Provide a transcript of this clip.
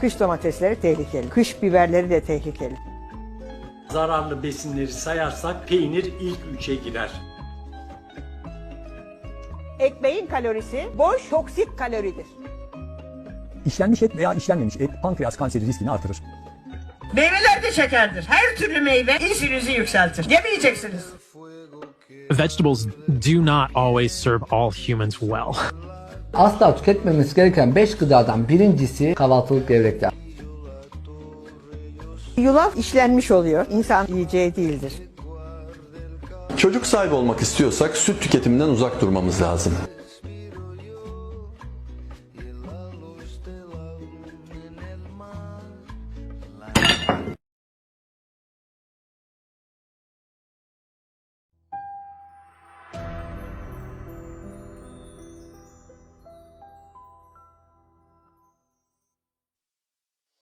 Kış domatesleri tehlikeli. Kış biberleri de tehlikeli. Zararlı besinleri sayarsak peynir ilk üçe girer. Ekmeğin kalorisi boş toksik kaloridir. İşlenmiş et veya işlenmemiş et pankreas kanseri riskini artırır. Meyveler de şekerdir. Her türlü meyve insülinizi yükseltir. Yemeyeceksiniz. Vegetables do not always serve all humans well. Asla tüketmemesi gereken 5 gıdadan birincisi kahvaltılık gevrekler. Yulaf işlenmiş oluyor. İnsan yiyeceği değildir. Çocuk sahibi olmak istiyorsak süt tüketiminden uzak durmamız lazım.